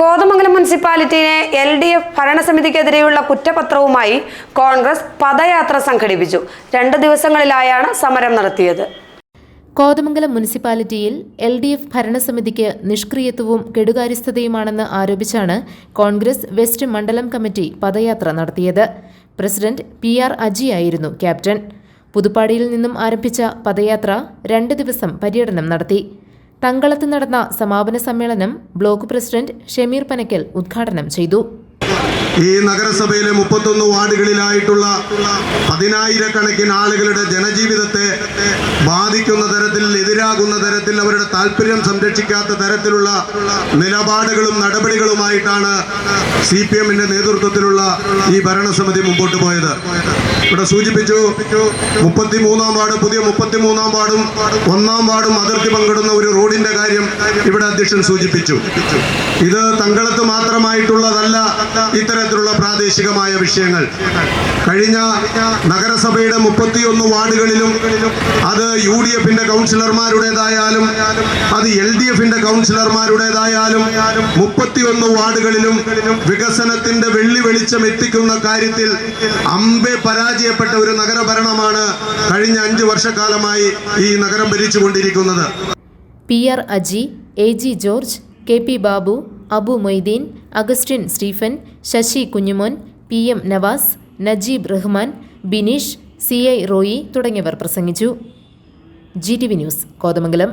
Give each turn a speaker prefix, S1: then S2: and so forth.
S1: കോതമംഗലം മുനിസിപ്പാലിറ്റിയിലെ L D F ഭരണസമിതിക്കെതിരെയുള്ള കുറ്റപത്രവുമായി കോൺഗ്രസ് പദയാത്ര സംഘടിപ്പിച്ചു. രണ്ട് ദിവസങ്ങളിലായാണ് സമരം നടത്തിയത്.
S2: കോതമംഗലം മുനിസിപ്പാലിറ്റിയിൽ എൽ ഡി എഫ് ഭരണസമിതിക്ക് നിഷ്ക്രിയത്വവും കെടുകാര്യസ്ഥതയുമാണെന്ന് ആരോപിച്ചാണ് കോൺഗ്രസ് വെസ്റ്റ് മണ്ഡലം കമ്മിറ്റി പദയാത്ര നടത്തിയത്. പ്രസിഡന്റ് പി ആർ അജിയായിരുന്നു ക്യാപ്റ്റൻ. പുതുപ്പാടിയിൽ നിന്നും ആരംഭിച്ച പദയാത്ര രണ്ട് ദിവസം പര്യടനം നടത്തി. തങ്കളത്ത് നടന്ന സമാപന സമ്മേളനം ബ്ലോക്ക് പ്രസിഡന്റ് ഷമീർ പനക്കൽ ഉദ്ഘാടനം ചെയ്തു.
S3: ഈ നഗരസഭയിലെ മുപ്പത്തൊന്ന് വാർഡുകളിലായിട്ടുള്ള പതിനായിരക്കണക്കിന് ആളുകളുടെ ജനജീവിതത്തെ ബാധിക്കുന്ന തരത്തിൽ എതിരാകുന്ന തരത്തിൽ അവരുടെ താല്പര്യം സംരക്ഷിക്കാത്ത തരത്തിലുള്ള നിലപാടുകളും നടപടികളുമായിട്ടാണ് സി പി എമ്മിന്റെ നേതൃത്വത്തിലുള്ള ഈ ഭരണസമിതി മുമ്പോട്ട് പോയത്. ഇവിടെ സൂചിപ്പിച്ചു മുപ്പത്തിമൂന്നാം വാർഡ് പുതിയ മുപ്പത്തിമൂന്നാം വാർഡും ഒന്നാം വാർഡും അതിർത്തി പങ്കിടുന്ന ഒരു റോഡിന്റെ കാര്യം ഇവിടെ അധ്യക്ഷൻ സൂചിപ്പിച്ചു. ഇത് തങ്കളത്ത് മാത്രമായിട്ടുള്ളതല്ല ഇത്തരത്തിലുള്ള പ്രാദേശികമായ വിഷയങ്ങൾ. കഴിഞ്ഞ നഗരസഭയുടെ മുപ്പത്തിയൊന്ന് വാർഡുകളിലും അത് യു ഡി എഫിന്റെ കൗൺസിലർമാരുടേതായാലും അത് എൽ ഡി എഫിന്റെ കൗൺസിലർമാരുടേതായാലും മുപ്പത്തിയൊന്ന് വാർഡുകളിലും വികസനത്തിന്റെ വെള്ളി വെളിച്ചം എത്തിക്കുന്ന കാര്യത്തിൽ അമ്പെ പരാജയപ്പെട്ട ഒരു നഗരഭരണമാണ് കഴിഞ്ഞ അഞ്ചു വർഷക്കാലമായി ഈ നഗരം ഭരിച്ചുകൊണ്ടിരിക്കുന്നത്.
S2: P R Aji A G George K P Babu Abu Moideen Augustine Stephen Sasi Kunjumon P M Navas Najeeb Rahman Bineesh C I Roy തുടങ്ങിയവർ പ്രസംഗിച്ചു. G T V news Kothamangalam.